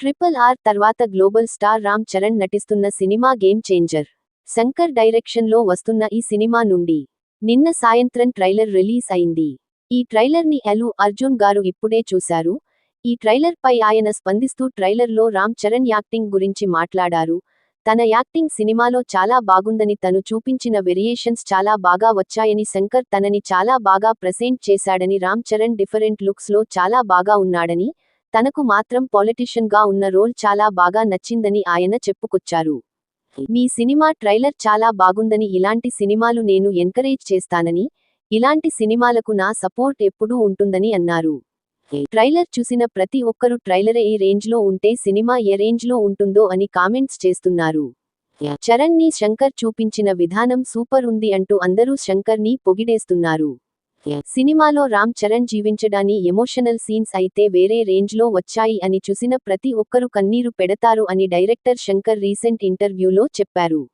Triple R తర్వాత global star Ram Charan నటిస్తున్న cinema game changer. Shankar డైరెక్షన్లో వస్తున్న ఈ సినిమా నుండి నిన్న సాయంత్రం ట్రైలర్ రిలీజ్ అయింది. ఈ ట్రైలర్ని అల్లు అర్జున్ గారు ఇప్పుడే చూశారు. ఈ ట్రైలర్ పై ఆయన స్పందిస్తూ ట్రైలర్లో రామ్ చరణ్ యాక్టింగ్ గురించి మాట్లాడారు. తన యాక్టింగ్ సినిమాలో చాలా బాగుందని తను చూపించిన వేరియేషన్స్ చాలా బాగా వచ్చాయని శంకర్ తనని చాలా బాగా ప్రెసెంట్ చేశాడని రామ్ చరణ్ డిఫరెంట్ లుక్స్లో చాలా బాగా ఉన్నాడని తనకు మాత్రం పొలిటిషియన్గా ఉన్న రోల్ చాలా బాగా నచ్చిందని ఆయన చెప్పుకొచ్చారు. మీ సినిమా ట్రైలర్ చాలా బాగుందని ఇలాంటి సినిమాలు నేను ఎంకరేజ్ చేస్తానని ఇలాంటి సినిమాలకు నా సపోర్ట్ ఎప్పుడూ ఉంటుందని అన్నారు. ట్రైలర్ చూసిన ప్రతి ఒక్కరు ట్రైలర్ ఏ రేంజ్లో ఉంటే సినిమా ఏ రేంజ్లో ఉంటుందో అని కామెంట్స్ చేస్తున్నారు. చరణ్ని శంకర్ చూపించిన విధానం సూపర్ ఉంది అంటూ అందరూ శంకర్ని పొగిడేస్తున్నారు. సినిమాలో రామ్ చరణ్ జీవించడాని ఎమోషనల్ సీన్స్ అయితే వేరే రేంజ్లో వచ్చాయి అని చూసిన ప్రతి ఒక్కరు కన్నీరు పెడతారు అని డైరెక్టర్ శంకర్ రీసెంట్ ఇంటర్వ్యూలో చెప్పారు.